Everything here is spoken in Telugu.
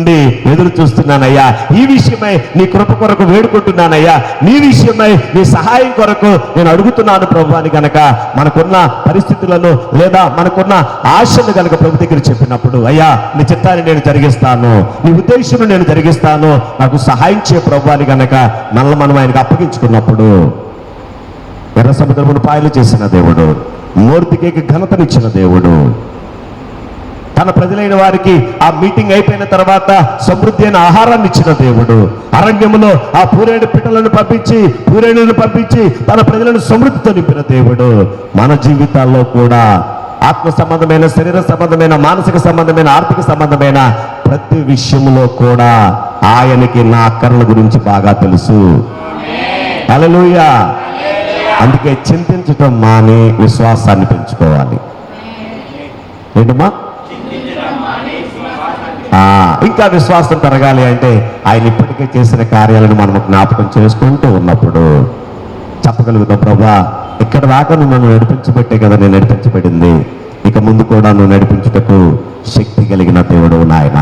ఎదురు చూస్తున్నానయ్యా. ఈ విషయమై నీ కృప కొరకు వేడుకుంటున్నానయ్యా. నీ విషయమై నీ సహాయం కొరకు నేను అడుగుతున్నాను ప్రభు అని మనకున్న పరిస్థితులను లేదా మనకున్న ఆశను కనుక ప్రభు దగ్గర చెప్పినప్పుడు అయ్యా నీ చిత్తాన్ని నేను జరిగిస్తాను. నీ ఉద్దేశం నేను జరిగిస్తాను. నాకు సహాయం చే ప్రభు అని గనక మనల్ని మనం ఆయనకు అప్పగించుకున్నప్పుడు ఎర్ర సముద్రమును పాయలు చేసిన దేవుడు మూర్తికి ఘనతనిచ్చిన దేవుడు తన ప్రజలైన వారికి ఆ మీటింగ్ అయిపోయిన తర్వాత సమృద్ధి అయిన ఆహారాన్ని ఇచ్చిన దేవుడు. అరణ్యములో ఆ పూరేడు పిట్టలను పంపించి పూరేణులను పంపించి తన ప్రజలను సమృద్ధితో నింపిన దేవుడు. మన జీవితాల్లో కూడా ఆత్మ సంబంధమైన శరీర సంబంధమైన మానసిక సంబంధమైన ఆర్థిక సంబంధమైన ప్రతి విషయంలో కూడా ఆయనకి నా అక్కర్ల గురించి బాగా తెలుసు. అలలుయా అందుకే చింతించటం మాని విశ్వాసాన్ని పెంచుకోవాలి. ఏంటమ్మా? ఇంకా విశ్వాసం పెరగాలి అంటే ఆయన ఇప్పటికే చేసిన కార్యాలను మనం జ్ఞాపకం చేసుకుంటూ ఉన్నప్పుడు చెప్పగలుగుతాం ప్రభా ఇక్కడ దాకా నువ్వు నన్ను నడిపించబట్టే కదా నేను నడిపించబడింది. ఇక ముందు కూడా నువ్వు నడిపించుటకు శక్తి కలిగిన దేవుడు నాయన.